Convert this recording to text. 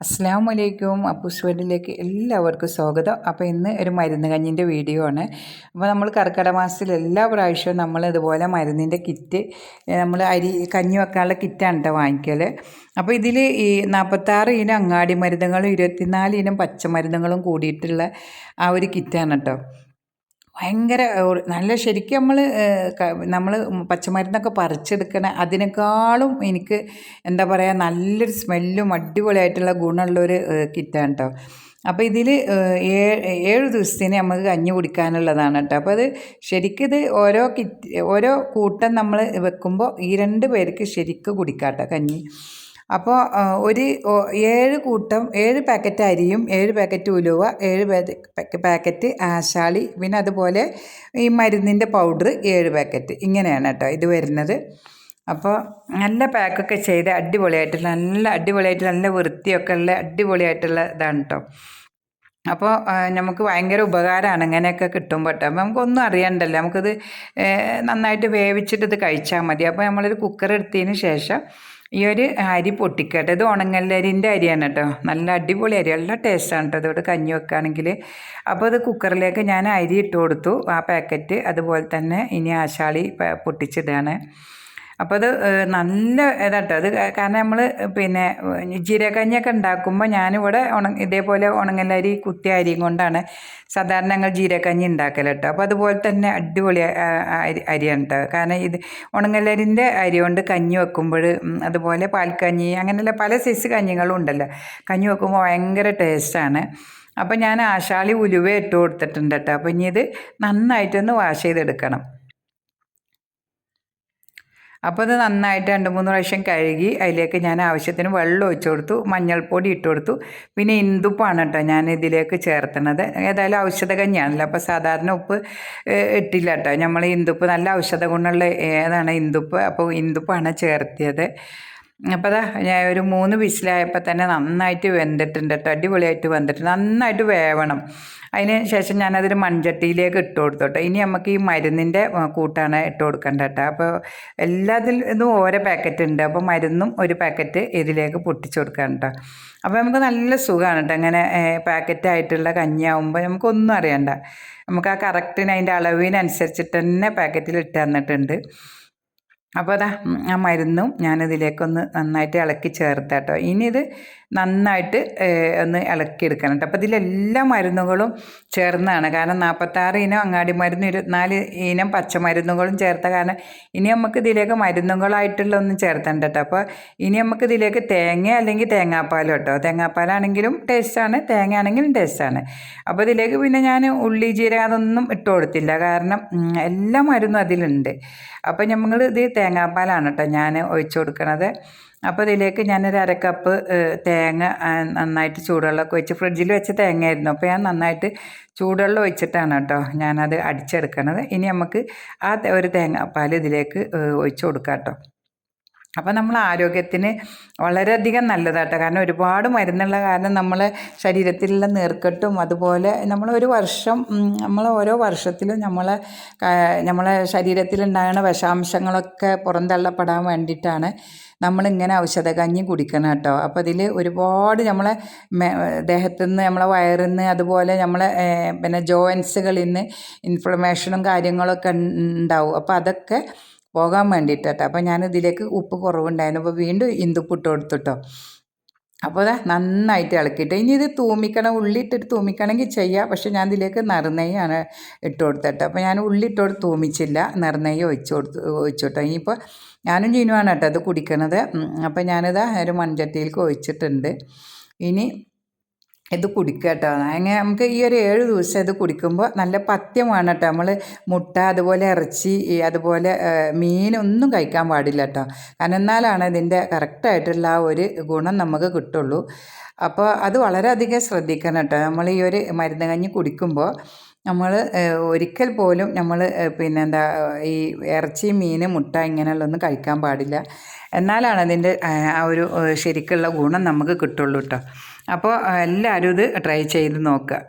അസ്സാം വലൈക്കും അപ്പൂസ് വേൾഡിലേക്ക് എല്ലാവർക്കും സ്വാഗതം. അപ്പോൾ ഇന്ന് ഒരു മരുന്ന് കഞ്ഞിന്റെ വീഡിയോ ആണ്. അപ്പോൾ നമ്മൾ കർക്കിടക മാസത്തിൽ എല്ലാ പ്രാവശ്യവും നമ്മൾ ഇതുപോലെ മരുന്നിന്റെ കിറ്റ് നമ്മൾ അരി കഞ്ഞി വെക്കാനുള്ള കിറ്റാണ് കേട്ടോ വാങ്ങിക്കൽ അപ്പോൾ ഇതിൽ ഈ നാൽപ്പത്താറ് ഇനം അങ്ങാടി മരുന്നുകളും ഇരുപത്തിനാല് ഇനം പച്ചമരുന്നുകളും കൂടിയിട്ടുള്ള ആ ഒരു കിറ്റാണ് കേട്ടോ ഭയങ്കര നല്ല ശരിക്കും നമ്മൾ നമ്മൾ പച്ചമരുന്നൊക്കെ പറിച്ചെടുക്കണ അതിനേക്കാളും എനിക്ക് എന്താ പറയുക നല്ലൊരു സ്മെല്ലും അടിപൊളിയായിട്ടുള്ള ഗുണമുള്ളൊരു കിറ്റാണ് കേട്ടോ അപ്പോൾ ഇതിൽ ഏഴ് ദിവസത്തിന് നമുക്ക് കഞ്ഞി കുടിക്കാനുള്ളതാണ് കേട്ടോ അപ്പോൾ അത് ഇത് ഓരോ കിറ്റ് ഓരോ കൂട്ടം നമ്മൾ വെക്കുമ്പോൾ ഈ രണ്ട് പേർക്ക് ശരിക്കും കുടിക്കാം കേട്ടോ കഞ്ഞി. അപ്പോൾ ഒരു ഏഴ് കൂട്ടം ഏഴ് പാക്കറ്റ് അരിയും ഏഴ് പാക്കറ്റ് ഉലുവ ഏഴ് പാക്കറ്റ് ആശാളി പിന്നെ അതുപോലെ ഈ മരുന്നിന്റെ പൗഡർ ഏഴ് പാക്കറ്റ്. ഇങ്ങനെയാണ് കേട്ടോ ഇത് വരുന്നത്. അപ്പോൾ നല്ല പാക്കൊക്കെ ചെയ്ത് അടിപൊളിയായിട്ട് നല്ല അടിപൊളിയായിട്ട് നല്ല വൃത്തിയൊക്കെ ഉള്ള അടിപൊളിയായിട്ടുള്ള ഇതാണ് കേട്ടോ. അപ്പോൾ നമുക്ക് ഭയങ്കര ഉപകാരമാണ് ഇങ്ങനെയൊക്കെ കിട്ടുമ്പോൾ കേട്ടോ. അപ്പോൾ നമുക്കൊന്നും അറിയണ്ടല്ലോ. നമുക്കിത് നന്നായിട്ട് വേവിച്ചിട്ട് ഇത് കഴിച്ചാൽ മതി. അപ്പോൾ നമ്മളൊരു കുക്കർ എടുത്തതിന് ശേഷം ഈ ഒരു അരി പൊട്ടിക്കട്ടെ. ഇത് ഉണങ്ങല്ലരിന്റെ അരിയാണ് കേട്ടോ. നല്ല അടിപൊളി അരി. നല്ല ടേസ്റ്റാണ് കേട്ടോ. ഇതോട് കഞ്ഞി വെക്കുകയാണെങ്കിൽ അപ്പോൾ അത് കുക്കറിലേക്ക് ഞാൻ അരി ഇട്ട് കൊടുത്തു. ആ പാക്കറ്റ് അതുപോലെ തന്നെ ഇനി ആശാളി പൊട്ടിച്ചിടുകയാണ്. അപ്പോൾ അത് നല്ല ഇതാട്ടോ. അത് കാരണം നമ്മൾ പിന്നെ ജീരകഞ്ഞൊക്കെ ഉണ്ടാക്കുമ്പോൾ ഞാനിവിടെ ഉണ ഇതേപോലെ ഉണങ്ങലരി കുത്തിയ അരിയും കൊണ്ടാണ് സാധാരണ ഞങ്ങൾ ജീരകഞ്ഞി ഉണ്ടാക്കൽ കേട്ടോ. അപ്പോൾ അതുപോലെ തന്നെ അടിപൊളി അരി അരിയാണ് കേട്ടോ. കാരണം ഇത് ഉണങ്ങലരിന്റെ അരി കൊണ്ട് കഞ്ഞി വെക്കുമ്പോൾ അതുപോലെ പാൽക്കഞ്ഞി അങ്ങനെയുള്ള പല സൈസ് കഞ്ഞികളും ഉണ്ടല്ലോ. കഞ്ഞി വെക്കുമ്പോൾ ഭയങ്കര ടേസ്റ്റാണ് അപ്പോൾ ഞാൻ ആശാളി ഉലുവ ഇട്ട് കൊടുത്തിട്ടുണ്ട് കേട്ടോ. അപ്പോൾ ഇനി ഇത് നന്നായിട്ടൊന്ന് വാഷ് ചെയ്തെടുക്കണം. അപ്പോൾ അത് നന്നായിട്ട് രണ്ട് മൂന്ന് പ്രാവശ്യം കഴുകി അതിലേക്ക് ഞാൻ ആവശ്യത്തിന് വെള്ളം ഒഴിച്ചു കൊടുത്തു മഞ്ഞൾപ്പൊടി ഇട്ട് കൊടുത്തു. പിന്നെ ഇന്ദുപ്പാണ് കേട്ടോ ഞാൻ ഇതിലേക്ക് ചേർത്തണത്. ഏതായാലും ഔഷധ കഞ്ഞിയാണല്ലോ. അപ്പോൾ സാധാരണ ഉപ്പ് ഇട്ടില്ല കേട്ടോ നമ്മൾ ഇന്ദുപ്പ് നല്ല ഔഷധ ഗുണമുള്ള ഏതാണ് ഇന്ദുപ്പ്? അപ്പോൾ ഇന്ദുപ്പാണ് ചേർത്തിയത്. അപ്പോൾ അതാ ഞാൻ ഒരു മൂന്ന് വിസിലായപ്പോൾ തന്നെ നന്നായിട്ട് വെന്തിട്ടുണ്ട് കേട്ടോ അടിപൊളിയായിട്ട് വെന്തിട്ടുണ്ട്. നന്നായിട്ട് വേവണം. അതിന് ശേഷം ഞാനതൊരു മൺചട്ടിയിലേക്ക് ഇട്ട് കൊടുത്തോട്ടെ. ഇനി നമുക്ക് ഈ മരുന്നിന്റെ കൂട്ടാണ് ഇട്ട് കൊടുക്കേണ്ട കേട്ടോ അപ്പോൾ എല്ലാത്തിലും ഓരോ പാക്കറ്റ് ഉണ്ട്. അപ്പോൾ മരുന്നും ഒരു പാക്കറ്റ് ഇതിലേക്ക് പൊട്ടിച്ച് കൊടുക്കാൻ കേട്ടോ അപ്പോൾ നമുക്ക് നല്ല സുഖമാണ് കേട്ടോ അങ്ങനെ പാക്കറ്റായിട്ടുള്ള കഞ്ഞിയാവുമ്പോൾ നമുക്കൊന്നും അറിയണ്ട. നമുക്ക് ആ കറക്റ്റിന് അതിന്റെ അളവിനനുസരിച്ചിട്ട് തന്നെ പാക്കറ്റിൽ ഇട്ട് തന്നിട്ടുണ്ട്. അപ്പോൾ അതാ ആ മരുന്നും ഞാനിതിലേക്കൊന്ന് നന്നായിട്ട് ഇളക്കി ചേർത്ത കേട്ടോ ഇനി ഇത് നന്നായിട്ട് ഒന്ന് ഇളക്കിയെടുക്കണം കേട്ടോ അപ്പോൾ ഇതിലെല്ലാ മരുന്നുകളും ചേർന്നാണ്. കാരണം നാൽപ്പത്താറ് ഇനം അങ്ങാടി മരുന്ന് ഇരുപത്തിനാല് ഇനം പച്ചമരുന്നുകളും ചേർത്ത കാരണം ഇനി നമുക്ക് ഇതിലേക്ക് മരുന്നുകളായിട്ടുള്ള ഒന്നും ചേർത്തണ്ട കേട്ടോ അപ്പോൾ ഇനി നമുക്ക് ഇതിലേക്ക് തേങ്ങ അല്ലെങ്കിൽ തേങ്ങാപ്പാലും കേട്ടോ തേങ്ങാപ്പാലാണെങ്കിലും ടേസ്റ്റാണ് തേങ്ങ ആണെങ്കിലും ടേസ്റ്റാണ്. അപ്പോൾ ഇതിലേക്ക് പിന്നെ ഞാൻ ഉള്ളി ജീരകം അതൊന്നും ഇട്ട് കൊടുത്തില്ല. കാരണം എല്ലാ മരുന്നും അതിലുണ്ട്. അപ്പോൾ നമ്മൾ ഇത് തേങ്ങാപ്പാലാണ് കേട്ടോ ഞാൻ ഒഴിച്ചു കൊടുക്കണത്. അപ്പോൾ ഇതിലേക്ക് ഞാനൊരു അരക്കപ്പ് തേങ്ങ നന്നായിട്ട് ചൂടുവെള്ളമൊക്കെ ഒഴിച്ച് ഫ്രിഡ്ജിൽ വെച്ച തേങ്ങയായിരുന്നു. അപ്പോൾ ഞാൻ നന്നായിട്ട് ചൂടുവെള്ളം ഒഴിച്ചിട്ടാണ് കേട്ടോ ഞാനത് അടിച്ചെടുക്കണത്. ഇനി നമുക്ക് ആ ഒരു തേങ്ങാപ്പാൽ ഇതിലേക്ക് ഒഴിച്ചു കൊടുക്കാം കേട്ടോ അപ്പോൾ നമ്മൾ ആരോഗ്യത്തിന് വളരെയധികം നല്ലതാട്ടോ. കാരണം ഒരുപാട് മരുന്നുള്ള കാരണം നമ്മളെ ശരീരത്തിലുള്ള നീർക്കെട്ടും അതുപോലെ നമ്മൾ ഒരു വർഷം നമ്മൾ ഓരോ വർഷത്തിലും നമ്മളെ നമ്മളെ ശരീരത്തിലുണ്ടാകുന്ന വിഷാംശങ്ങളൊക്കെ പുറന്തള്ളപ്പെടാൻ വേണ്ടിയിട്ടാണ് നമ്മളിങ്ങനെ ഔഷധ കഞ്ഞി കുടിക്കണം കേട്ടോ. അപ്പോൾ അതിൽ ഒരുപാട് നമ്മളെ ദേഹത്തു നിന്ന് നമ്മളെ വയറിൽ നിന്ന് അതുപോലെ നമ്മളെ പിന്നെ ജോയിൻസുകളിൽ നിന്ന് ഇൻഫ്ലമേഷനും കാര്യങ്ങളൊക്കെ ഉണ്ടാവും. അപ്പോൾ അതൊക്കെ പോകാൻ വേണ്ടിയിട്ട് അപ്പോൾ ഞാൻ ഇതിലേക്ക് ഉപ്പ് കുറവുണ്ടായിരുന്നു. അപ്പോൾ വീണ്ടും ഇന്ദുപ്പിട്ട് കൊടുത്തിട്ടോ. അപ്പോൾ അതാ നന്നായിട്ട് ഇളക്കിയിട്ട് ഇനി ഇത് തൂമിക്കണം. ഉള്ളി ഇട്ടിട്ട് തൂമിക്കണമെങ്കിൽ ചെയ്യാം. പക്ഷേ ഞാൻ ഇതിലേക്ക് നിറനെയ്യാണ് ഇട്ട് കൊടുത്തിട്ട്. അപ്പോൾ ഞാൻ ഉള്ളി ഇട്ടോട് തൂമിച്ചില്ല. നിറനെയ്യ് ഒഴിച്ചു കൊടുത്തു ഒഴിച്ചു കേട്ടോ ഇനിയിപ്പോൾ ഞാനും ജീനുവാണ് കേട്ടോ അത് കുടിക്കണത്. അപ്പോൾ ഞാനിതാ ഒരു മൺചട്ടിയിലേക്ക് ഒഴിച്ചിട്ടുണ്ട്. ഇനി ഇത് കുടിക്കുക കേട്ടോ അങ്ങനെ നമുക്ക് ഈ ഒരു ഏഴ് ദിവസം ഇത് കുടിക്കുമ്പോൾ നല്ല പഥ്യമാണ് കേട്ടോ നമ്മൾ മുട്ട അതുപോലെ ഇറച്ചി അതുപോലെ മീനൊന്നും കഴിക്കാൻ പാടില്ല കേട്ടോ കാരണം എന്നാലാണ് ഇതിന്റെ കറക്റ്റായിട്ടുള്ള ആ ഒരു ഗുണം നമുക്ക് കിട്ടുള്ളൂ. അപ്പോൾ അത് വളരെയധികം ശ്രദ്ധിക്കണം കേട്ടോ നമ്മൾ ഈ ഒരു മരുന്ന് കഞ്ഞി കുടിക്കുമ്പോൾ നമ്മൾ ഒരിക്കൽ പോലും നമ്മൾ പിന്നെ എന്താ ഈ ഇറച്ചി മീൻ മുട്ട ഇങ്ങനെയുള്ളതൊന്നും കഴിക്കാൻ പാടില്ല. എന്നാലാണ് അതിന്റെ ആ ഒരു ശരിക്കുള്ള ഗുണം നമുക്ക് കിട്ടുള്ളൂ കേട്ടോ അപ്പോൾ എല്ലാവരും ഇത് ട്രൈ ചെയ്ത് നോക്കുക.